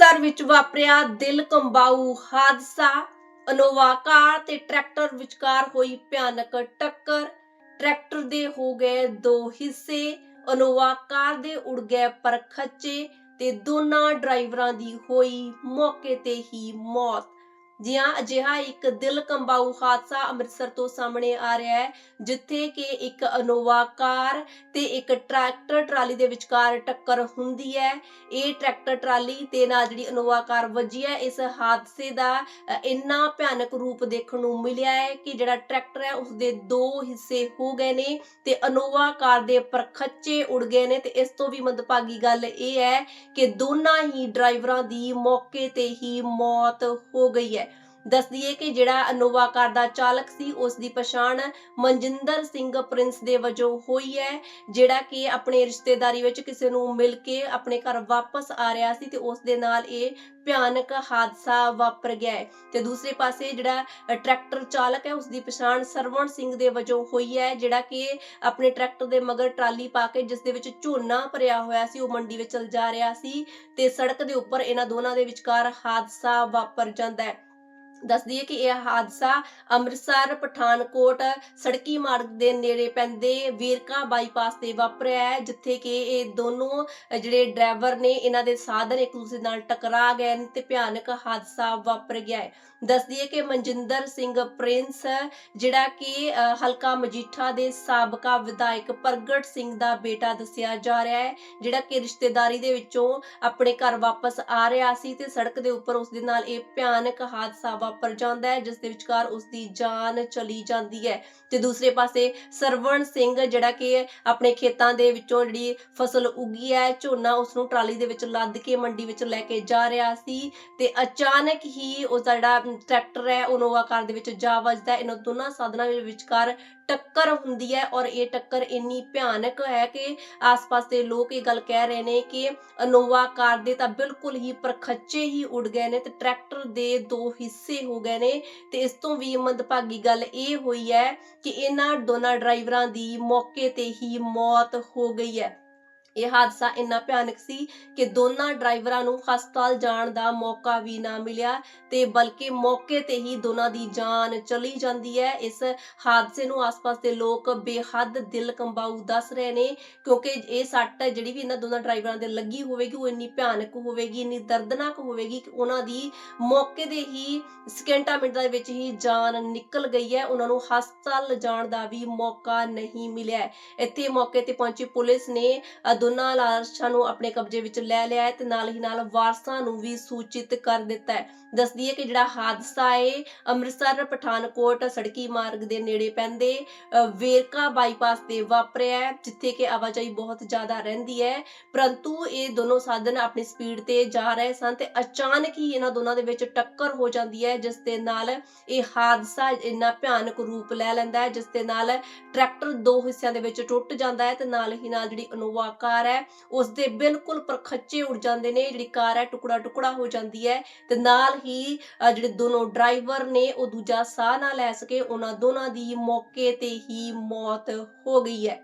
ਅੰਮ੍ਰਿਤਸਰ ਵਿੱਚ ਵਾਪਰਿਆ ਦਿਲ ਕੰਬਾਊ ਹਾਦਸਾ। ਅਨੋਵਾ ਕਾਰ ਤੇ ਟਰੈਕਟਰ ਵਿਚਕਾਰ ਹੋਈ ਭਿਆਨਕ ਟੱਕਰ। ਟਰੈਕਟਰ ਦੇ ਹੋ ਗਏ ਦੋ ਹਿੱਸੇ। ਅਨੋਵਾ ਕਾਰ ਦੇ ਉੜ ਗਏ ਪਰ ਖੱਚੇ ਤੇ ਦੋਨਾਂ ਡਰਾਈਵਰਾਂ ਦੀ ਹੋਈ ਮੌਕੇ ਤੇ ਹੀ ਮੌਤ। ਜਿਹਾਂ ਅਜਿਹਾ ਇੱਕ ਦਿਲ ਕੰਬਾਊ ਹਾਦਸਾ ਅੰਮ੍ਰਿਤਸਰ ਤੋਂ ਸਾਹਮਣੇ ਆ ਰਿਹਾ ਹੈ, ਜਿੱਥੇ ਕਿ ਇੱਕ ਅਨੋਵਾ ਕਾਰ ਤੇ ਇੱਕ ਟਰੈਕਟਰ ਟਰਾਲੀ ਦੇ ਵਿਚਕਾਰ ਟੱਕਰ ਹੁੰਦੀ ਹੈ। ਇਹ ਟਰੈਕਟਰ ਟਰਾਲੀ ਤੇ ਨਾਲ ਜਿਹੜੀ ਅਨੋਵਾ ਕਾਰ ਵੱਜੀ ਹੈ, ਇਸ ਹਾਦਸੇ ਦਾ ਇੰਨਾ ਭਿਆਨਕ ਰੂਪ ਦੇਖਣ ਨੂੰ ਮਿਲਿਆ ਹੈ ਕਿ ਜਿਹੜਾ ਟਰੈਕਟਰ ਹੈ, ਉਸ ਦੇ ਦੋ ਹਿੱਸੇ ਹੋ ਗਏ ਨੇ ਤੇ ਅਨੋਵਾ ਕਾਰ ਦੇ ਪਰਖੱਚੇ ਉੜ ਗਏ ਨੇ ਤੇ ਇਸ ਤੋਂ ਵੀ ਮੰਦਭਾਗੀ ਗੱਲ ਇਹ ਹੈ ਕਿ ਦੋਨਾਂ ਹੀ ਡਰਾਈਵਰਾਂ ਦੀ ਮੌਕੇ ਤੇ ਹੀ ਮੌਤ ਹੋ ਗਈ ਹੈ। ਦੱਸ ਦਈਏ ਕਿ ਜਿਹੜਾ ਅਨੋਵਾ ਕਾਰ ਦਾ ਚਾਲਕ ਸੀ, ਉਸ ਦੀ ਪਛਾਣ ਮਨਜਿੰਦਰ ਸਿੰਘ ਪ੍ਰਿੰਸ ਦੇ ਵਜੋਂ ਹੋਈ ਹੈ, ਜਿਹੜਾ ਕਿ ਆਪਣੇ ਰਿਸ਼ਤੇਦਾਰੀ ਵਿੱਚ ਕਿਸੇ ਨੂੰ ਮਿਲ ਕੇ ਆਪਣੇ ਘਰ ਵਾਪਸ ਆ ਰਿਹਾ ਸੀ ਤੇ ਉਸ ਦੇ ਨਾਲ ਇਹ ਭਿਆਨਕ ਹਾਦਸਾ ਵਾਪਰ ਗਿਆ ਤੇ ਦੂਸਰੇ ਪਾਸੇ ਜਿਹੜਾ ਟਰੈਕਟਰ ਚਾਲਕ ਹੈ, ਉਸ ਦੀ ਪਛਾਣ ਸਰਵਣ ਸਿੰਘ ਦੇ ਵਜੋਂ ਹੋਈ ਹੈ, ਜਿਹੜਾ ਕਿ ਆਪਣੇ ਟਰੈਕਟਰ ਦੇ ਮਗਰ ਟਰਾਲੀ ਪਾ ਕੇ ਜਿਸ ਦੇ ਵਿੱਚ ਝੋਨਾ ਭਰਿਆ ਹੋਇਆ ਸੀ, ਉਹ ਮੰਡੀ ਵਿੱਚ ਚਲ ਜਾ ਰਿਹਾ ਸੀ ਤੇ ਸੜਕ ਦੇ ਉੱਪਰ ਇਹਨਾਂ ਦੋਨਾਂ ਦੇ ਵਿਚਕਾਰ ਹਾਦਸਾ ਵਾਪਰ ਜਾਂਦਾ ਹੈ। ਦੱਸ ਦਈਏ ਕਿ ਇਹ ਹਾਦਸਾ ਅੰਮ੍ਰਿਤਸਰ, ਪਠਾਨਕੋਟ, ਸੜਕੀ ਮਾਰਗ ਦੇ ਨੇੜੇ ਪੈਂਦੇ ਵੇਰਕਾ ਬਾਈਪਾਸ ਤੇ ਵਾਪਰਿਆ ਹੈ, ਜਿੱਥੇ ਕਿ ਇਹ ਦੋਨੋਂ ਜਿਹੜੇ ਡਰਾਈਵਰ ਨੇ, ਇਹਨਾਂ ਦੇ ਸਾਧਨ ਇੱਕ ਦੂਸਰੇ ਨਾਲ ਟਕਰਾ ਗਏ ਤੇ ਭਿਆਨਕ ਹਾਦਸਾ ਵਾਪਰ ਗਿਆ ਹੈ। ਦੱਸ ਦਈਏ ਕਿ ਮਨਜਿੰਦਰ ਸਿੰਘ ਪ੍ਰਿੰਸ, ਜਿਹੜਾ ਕਿ ਹਲਕਾ ਮਜੀਠਾ ਦੇ ਸਾਬਕਾ ਵਿਧਾਇਕ ਪ੍ਰਗਟ ਸਿੰਘ ਦਾ ਬੇਟਾ ਦੱਸਿਆ ਜਾ ਰਿਹਾ ਹੈ, ਜਿਹੜਾ ਕਿ ਰਿਸ਼ਤੇਦਾਰੀ ਦੇ ਵਿੱਚੋਂ ਆਪਣੇ ਘਰ ਵਾਪਸ ਆ ਰਿਹਾ ਸੀ ਤੇ ਸੜਕ ਦੇ ਉੱਪਰ ਉਸ ਦੇ ਨਾਲ ਇਹ ਭਿਆਨਕ ਹਾਦਸਾ ਵਾਪਰ ਜਾਂਦਾ ਹੈ, ਜਿਸ ਦੇ ਵਿਚਕਾਰ ਉਸ ਦੀ ਜਾਨ ਚਲੀ ਜਾਂਦੀ ਹੈ। ਤੇ ਦੂਸਰੇ ਪਾਸੇ ਸਰਵਣ ਸਿੰਘ ਜਿਹੜਾ ਕਿ ਆਪਣੇ ਖੇਤਾਂ ਦੇ ਵਿੱਚੋਂ ਜਿਹੜੀ ਫਸਲ ਉੱਗੀ ਹੈ, ਝੋਨਾ ਉਸ ਨੂੰ ਟਰਾਲੀ ਦੇ ਵਿੱਚ ਲੱਦ ਕੇ ਮੰਡੀ ਵਿੱਚ ਲੈ ਕੇ ਜਾ ਰਿਹਾ ਸੀ ਤੇ ਅਚਾਨਕ ਹੀ ਉਸ ਦਾ ਜਿਹੜਾ ਟਰੈਕਟਰ ਹੈ, ਉਹ ਨੋਵਾ ਕਾਰ ਦੇ ਵਿੱਚ ਜਾ ਵੱਜਦਾ ਹੈ। ਇਹਨਾਂ ਦੋਨਾਂ ਸਾਧਨਾਂ ਦੇ ਵਿਚਕਾਰ ਟੱਕਰ ਹੁੰਦੀ ਹੈ ਔਰ ਇਹ ਟੱਕਰ ਇੰਨੀ ਭਿਆਨਕ ਹੈ ਕਿ ਆਸ-ਪਾਸ ਦੇ ਲੋਕ ਇਹ ਗੱਲ ਕਹਿ ਰਹੇ ਨੇ ਕਿ ਅਨੋਵਾ ਕਾਰ ਦੇ ਤਾਂ ਬਿਲਕੁਲ ਹੀ ਪਰਖੱਚੇ ਹੀ ਉੱਡ ਗਏ ਨੇ ਤੇ ਟਰੈਕਟਰ ਦੇ ਦੋ ਹਿੱਸੇ ਹੋ ਗਏ ਨੇ ਤੇ ਇਸ ਤੋਂ ਵੀ ਮੰਦਭਾਗੀ ਗੱਲ ਇਹ ਹੋਈ ਹੈ ਕਿ ਇਹਨਾਂ ਦੋਨਾਂ ਡਰਾਈਵਰਾਂ ਦੀ ਮੌਕੇ ਤੇ ਹੀ ਮੌਤ ਹੋ ਗਈ ਹੈ। ਇਹ ਹਾਦਸਾ ਇੰਨਾ ਭਿਆਨਕ ਸੀ ਕਿ ਦੋਨਾਂ ਡਰਾਈਵਰਾਂ ਨੂੰ ਹਸਪਤਾਲ ਜਾਣ ਦਾ ਮੌਕਾ ਵੀ ਨਾ ਮਿਲਿਆ ਤੇ ਬਲਕਿ ਮੌਕੇ ਤੇ ਹੀ ਦੋਨਾਂ ਦੀ ਜਾਨ ਚਲੀ ਜਾਂਦੀ ਹੈ। ਇਸ ਹਾਦਸੇ ਨੂੰ ਆਸ-ਪਾਸ ਦੇ ਲੋਕ ਬੇਹੱਦ ਦਿਲ ਕੰਬਾਊ ਦੱਸ ਰਹੇ ਨੇ ਕਿਉਂਕਿ ਇਹ ਸੱਟ ਜਿਹੜੀ ਵੀ ਇਹਨਾਂ ਦੋਨਾਂ ਡਰਾਈਵਰਾਂ ਦੇ ਲੱਗੀ ਹੋਵੇਗੀ, ਉਹ ਇੰਨੀ ਭਿਆਨਕ ਹੋਵੇਗੀ, ਇੰਨੀ ਦਰਦਨਾਕ ਹੋਵੇਗੀ ਕਿ ਉਹਨਾਂ ਦੀ ਮੌਕੇ ਦੇ ਹੀ ਸਕਿੰਟਾਂ ਮਿੰਟਾਂ ਦੇ ਵਿੱਚ ਹੀ ਜਾਨ ਨਿਕਲ ਗਈ ਹੈ। ਉਹਨਾਂ ਨੂੰ ਹਸਪਤਾਲ ਲਿਜਾਣ ਦਾ ਵੀ ਮੌਕਾ ਨਹੀਂ ਮਿਲਿਆ। ਇੱਥੇ ਮੌਕੇ ਤੇ ਪਹੁੰਚੀ ਪੁਲਿਸ ਨੇ ਦੋਨਾਂ ਲਾਸ਼ਾਂ ਨੂੰ ਆਪਣੇ ਕਬਜ਼ੇ ਵਿੱਚ ਲੈ ਲਿਆ ਹੈ ਤੇ ਨਾਲ ਹੀ ਨਾਲ ਵਾਰਸਾਂ ਨੂੰ ਵੀ ਸੂਚਿਤ ਕਰ ਦਿੱਤਾ ਹੈ। ਦੱਸ ਦਈਏ ਕਿ ਜਿਹੜਾ ਹਾਦਸਾ ਹੈ, ਅੰਮ੍ਰਿਤਸਰ ਪਠਾਨਕੋਟ ਸੜਕੀ ਮਾਰਗ ਦੇ ਨੇੜੇ ਪੈਂਦੇ ਵੇਰਕਾ ਬਾਈਪਾਸ ਤੇ ਵਾਪਰਿਆ ਹੈ, ਜਿੱਥੇ ਕਿ ਆਵਾਜਾਈ ਬਹੁਤ ਜ਼ਿਆਦਾ ਰਹਿੰਦੀ ਹੈ। ਪਰੰਤੂ ਇਹ ਦੋਨੋਂ ਸਾਧਨ ਆਪਣੀ ਸਪੀਡ ਤੇ ਜਾ ਰਹੇ ਸਨ ਤੇ ਅਚਾਨਕ ਹੀ ਇਹਨਾਂ ਦੋਨਾਂ ਦੇ ਵਿੱਚ ਟੱਕਰ ਹੋ ਜਾਂਦੀ ਹੈ, ਜਿਸ ਦੇ ਨਾਲ ਇਹ ਹਾਦਸਾ ਇੰਨਾ ਭਿਆਨਕ ਰੂਪ ਲੈ ਲੈਂਦਾ ਹੈ, ਜਿਸ ਦੇ ਨਾਲ ਟਰੈਕਟਰ ਦੋ ਹਿੱਸਿਆਂ ਦੇ ਵਿੱਚ ਟੁੱਟ ਜਾਂਦਾ ਹੈ ਤੇ ਨਾਲ ਹੀ ਨਾਲ ਜਿਹੜੀ ਅਨੋਵਾ ਕਾਰ ਹੈ ਉਸ ਦੇ ਬਿਲਕੁਲ ਪਰਖੱਚੇ ਉੱਡ ਜਾਂਦੇ ਨੇ, ਜਿਹੜੀ ਕਾਰ ਹੈ, ਟੁਕੜਾ ਟੁਕੜਾ ਹੋ ਜਾਂਦੀ ਹੈ ਤੇ ਨਾਲ ਹੀ ਜਿਹੜੇ ਦੋਨੋਂ ਡਰਾਈਵਰ ਨੇ, ਉਹ ਦੂਜਾ ਸਾਹ ਨਾ ਲੈ ਸਕੇ, ਉਹਨਾਂ ਦੋਨਾਂ ਦੀ ਮੌਕੇ ਤੇ ਹੀ ਮੌਤ ਹੋ ਗਈ ਹੈ।